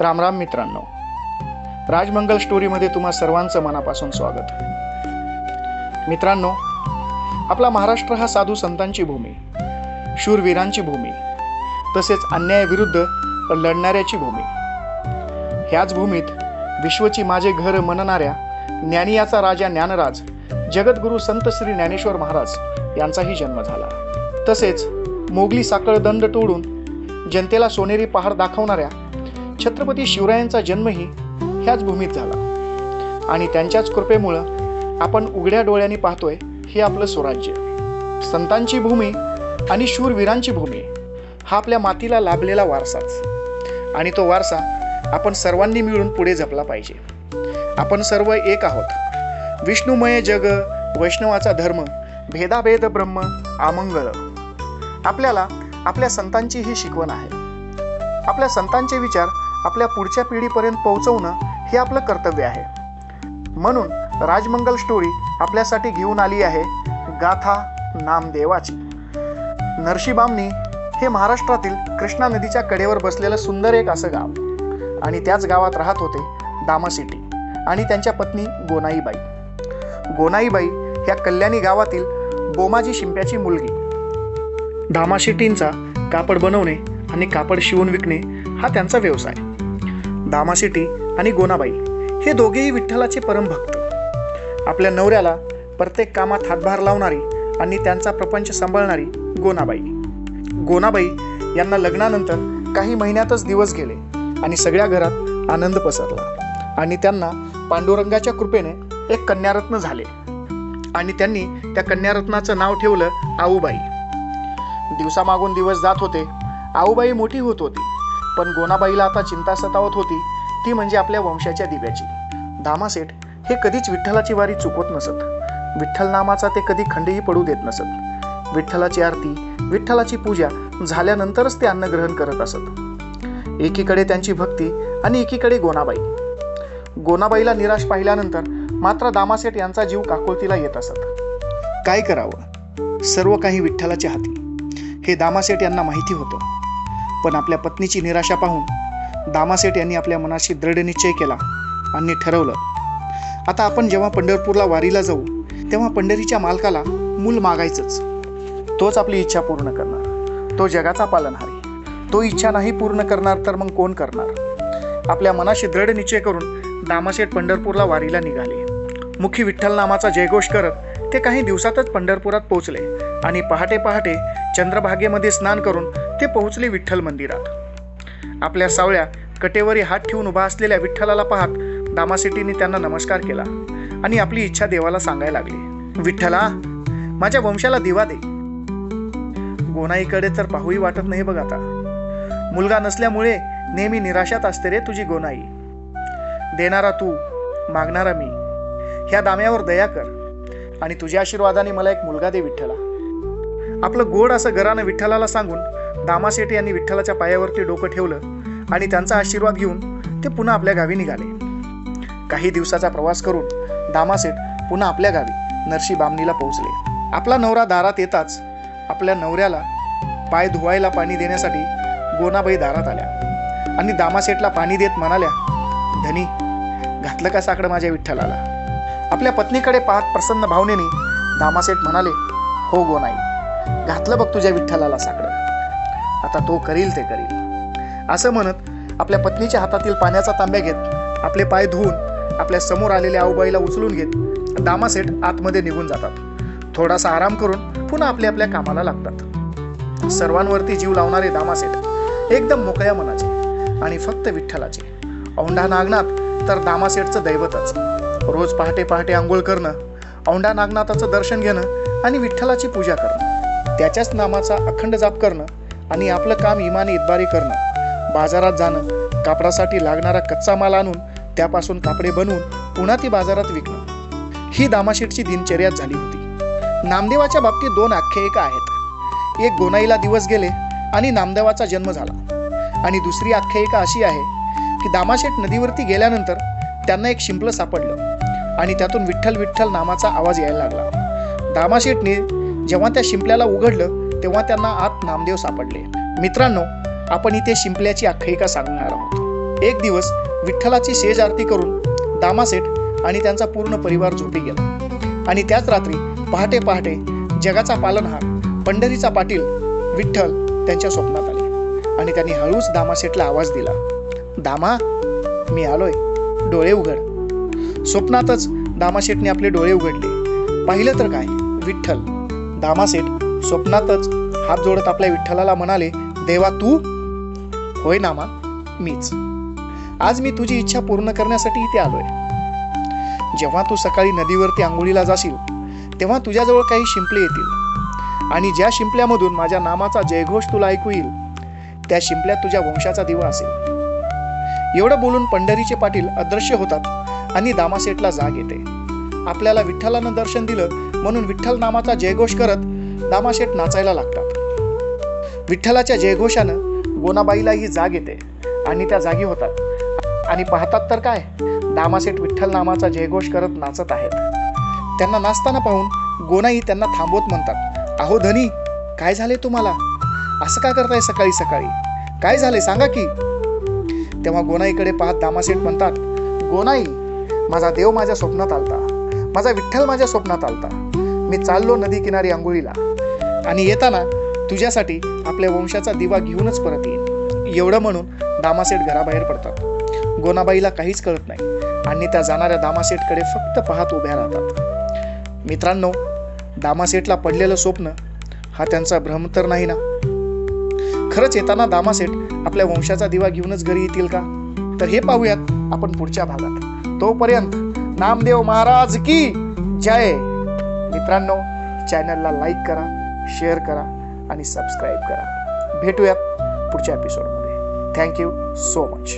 राम राम मित्रांनो. राजमंगल स्टोरीमध्ये तुम्हा सर्वांचं मनापासून स्वागत. मित्रांनो आपला महाराष्ट्र हा साधू संतांची भूमी शूरवीरांची भूमी तसेच अन्यायाविरुद्ध लढणाऱ्याची भूमी. ह्याच भूमीत विश्वची माझे घर मनणाऱ्या ज्ञानियाचा राजा ज्ञानराज जगद्गुरू संत श्री ज्ञानेश्वर महाराज यांचाही जन्म झाला. तसेच मोगली साखळ दंड तोडून जनतेला सोनेरी पहाड दाखवणाऱ्या छत्रपती शिवरायांचा जन्मही ह्याच भूमीत झाला. आणि त्यांच्याच कृपेमुळं आपण उघड्या डोळ्यांनी पाहतोय हे आपलं स्वराज्य. संतांची भूमी आणि शूरवीरांची भूमी हा आपल्या मातीला लाभलेला वारसाच. आणि तो वारसा आपण सर्वांनी मिळून पुढे जपला पाहिजे. आपण सर्व एक आहोत. विष्णुमय जग वैष्णवाचा धर्म भेदाभेद ब्रह्म आमंगळ आपल्याला आपल्या संतांची ही शिकवण आहे. आपल्या संतांचे विचार आपल्या पुढच्या पिढीपर्यंत पोहोचवणं हे आपलं कर्तव्य आहे. म्हणून राजमंगल स्टोरी आपल्यासाठी घेऊन आली आहे गाथा नामदेवाची. नरशिबामनी हे महाराष्ट्रातील कृष्णा नदीच्या कडेवर बसलेलं सुंदर एक असं गाव. आणि त्याच गावात राहत होते दामसिटी आणि त्यांच्या पत्नी गोनाईबाई. गोनाईबाई ह्या कल्याणी गावातील बोमाजी शिंप्याची मुलगी. दामा कापड बनवणे आणि कापड शिवून विकणे हा त्यांचा व्यवसाय. दामा आणि गोनाबाई हे दोघेही विठ्ठलाचे परमभक्त आपल्या नवऱ्याला प्रत्येक कामात हातभार लावणारी आणि त्यांचा प्रपंच सांभाळणारी गोनाबाई. गोनाबाई यांना लग्नानंतर काही महिन्यातच दिवस गेले आणि सगळ्या घरात आनंद पसरला आणि त्यांना पांडुरंगाच्या कृपेने एक कन्यारत्न झाले आणि त्यांनी त्या कन्यारत्नाचं नाव ठेवलं आऊबाई. दिवसामागून दिवस जात होते आऊबाई मोठी होत होती. पण गोनाबाईला आता चिंता सतावत होती. ती म्हणजे आपल्या वंशाच्या दिव्याची. दामासेठ हे कधीच विठ्ठलाची वारी चुकवत नसत. विठ्ठल नामाचा ते कधी खंडही पडू देत नसत. विठ्ठलाची आरती विठ्ठलाची पूजा झाल्यानंतरच ते अन्न ग्रहण करत असत. एकीकडे त्यांची भक्ती आणि एकीकडे गोनाबाई. गोनाबाईला निराश पाहिल्यानंतर मात्र दामासेठ यांचा जीव काकुळतीला येत असत. काय करावं? सर्व काही विठ्ठलाच्या हाती. हे दामासेठ यांना माहिती होतं. पण आपल्या पत्नीची निराशा पाहून दामासेठ यांनी आपल्या मनाशी दृढ निश्चय केला आणि ठरवलं. आता आपण जेव्हा पंढरपूरला वारीला जाऊ तेव्हा पंढरीच्या मालकाला मूल मागायचंच. तोच आपली इच्छा पूर्ण करणार. तो जगाचा पालनहारी. तो इच्छा नाही पूर्ण करणार तर मग कोण करणार? आपल्या मनाशी दृढ निश्चय करून दामासेठ पंढरपूरला वारीला निघाले. मुखी विठ्ठल नामाचा जयघोष करत ते काही दिवसातच पंढरपुरात पोहोचले आणि पहाटे पहाटे चंद्रभागेमध्ये स्नान करून ते पोहोचले विठ्ठल मंदिरात. आपल्या सावळ्या कटेवरी हात ठेवून उभा असलेल्या विठ्ठलाला पाहत दामासेटीने त्यांना नमस्कार केला आणि आपली इच्छा देवाला सांगायला लागली विठ्ठला माझ्या वंशाला दिवा दे. गोनाईकडे तर पाहूही वाटत नाही बघ आता. मुलगा नसल्यामुळे नेहमी निराशात असते रे तुझी गोनाई. देणारा तू मागणारा मी. ह्या दाम्यावर दया कर आणि तुझ्या आशीर्वादाने मला एक मुलगा दे विठ्ठला. आपलं गोड असं घरानं विठ्ठलाला सांगून दामासेठ यांनी विठ्ठलाच्या पायावरती डोकं ठेवलं आणि त्यांचा आशीर्वाद घेऊन ते पुन्हा आपल्या गावी निघाले. काही दिवसाचा प्रवास करून दामासेठ पुन्हा आपल्या गावी नरशी बामणीला पोहोचले. आपला नवरा दारात येताच आपल्या नवऱ्याला पाय धुवायला पाणी देण्यासाठी गोनाबाई दारात आल्या. आणि दामासेठला पाणी देत म्हणाल्या धनी घातलं का साकडं माझ्या विठ्ठलाला? आपल्या पत्नीकडे पाहत प्रसन्न भावनेने दामासेठ म्हणाले हो गोनाई घातलं बघ तुझ्या विठ्ठलाला साकडं आता तो करील ते करील. असं म्हणत आपल्या पत्नीच्या हातातील पाण्याचा तांब्या घेत आपले पाय धुवून आपल्यासमोर आलेल्या आऊबाईला उचलून घेत दामासेठ आतमध्ये निघून जातात. थोडासा आराम करून पुन्हा आपल्या आपल्या कामाला लागतात. सर्वांवरती जीव लावणारे दामासेठ एकदम मोकळ्या मनाचे आणि फक्त विठ्ठलाचे. औंढा नागनाथ तर दामासेठचं दैवतच. रोज पहाटे पहाटे आंघोळ करणं औंढा नागनाथाचं दर्शन घेणं आणि विठ्ठलाची पूजा करणं त्याच्याच नामाचा अखंड जाप करणं आणि आपलं काम इमानी इतबारी करणं. बाजारात जाणं कापडासाठी लागणारा कच्चा माल आणून त्यापासून कापडे बनवून पुन्हा ती बाजारात विकणं. ही दामाशेठची दिनचर्या झाली होती. नामदेवाच्या बाबतीत दोन आख्यायिका आहेत. एक गोनाईला दिवस गेले आणि नामदेवाचा जन्म झाला. आणि दुसरी आख्यायिका अशी आहे की दामाशेठ नदीवरती गेल्यानंतर त्यांना एक शिंपलं सापडलं आणि त्यातून विठ्ठल विठ्ठल नामाचा आवाज यायला लागला. दामाशेठने जेव्हा त्या शिंपल्याला उघडलं तेव्हा त्यांना आत नामदेव सापडले. मित्रांनो आपण इथे शिंपल्याची आख्यायिका सांगणार आहोत. एक दिवस विठ्ठलाची शेज आरती करून दामासेठ आणि त्यांचा पूर्ण परिवार झोपी गेला. आणि त्याच रात्री पहाटे पहाटे जगाचा पालनहार पंढरीचा पाटील विठ्ठल त्यांच्या स्वप्नात आले. आणि त्यांनी हळूच दामासेठला आवाज दिला. दामा मी आलोय. डोळे उघड. स्वप्नातच दामाशेठने आपले डोळे उघडले. पाहिलं तर काय? विठ्ठल दामासेठ स्वप्नातच हात जोडत आपल्या विठ्ठलाला म्हणाले देवा तू होय नामा मीच. आज मी तुझी इच्छा पूर्ण करण्यासाठी इथे आलोय. जेव्हा तू सकाळी नदीवरती आंघोळीला जाशील तेव्हा तुझ्याजवळ काही शिंपले येतील. आणि ज्या शिंपल्यामधून माझ्या नामाचा जयघोष तुला ऐकू येईल त्या शिंपल्यात तुझ्या वंशाचा दिवा असेल. एवढं बोलून पंढरीचे पाटील अदृश्य होतात आणि दामासेठला जाग येते. आपल्याला विठ्ठलानं दर्शन दिलं म्हणून विठ्ठल नामाचा जयघोष करत दामाशेट नाचायला लागतात. विठ्ठलाच्या जयघोषानं गोनाबाईलाही जाग येते आणि त्या जागी होतात. आणि पाहतात तर काय? दामासेठ विठ्ठल नामाचा जयघोष करत नाचत आहेत. त्यांना नाचताना पाहून गोनाई त्यांना थांबवत म्हणतात अहो धनी काय झाले तुम्हाला? असं का करताय सकाळी सकाळी? काय झाले सांगा की. तेव्हा गोनाईकडे पाहत दामासेठ म्हणतात गोनाई माझा देव माझ्या स्वप्नात आलता. माझा विठ्ठल माझ्या स्वप्नात आलता. मी चाललो नदी किनारी आंघोळीला. आणि येताना तुझ्यासाठी आपल्या वंशाचा दिवा घेऊनच परत येईन. एवढं म्हणून दामासेठ घराबाहेर पडतात. गोनाबाईला काहीच कळत नाही. आणि त्या जाणाऱ्या दामासेठकडे फक्त पाहत उभ्या राहतात. मित्रांनो दामासेठला पडलेलं स्वप्न हा त्यांचा भ्रम तर नाही ना? खरंच येताना दामासेठ आपल्या वंशाचा दिवा घेऊनच घरी येतील का? तर हे पाहूयात आपण पुढच्या भागात. तोपर्यंत नामदेव महाराज की जय! मित्रांनो चॅनलला लाईक करा शेअर करा आणि सबस्क्राईब करा. भेटूयात पुढच्या एपिसोडमध्ये थँक्यू सो मच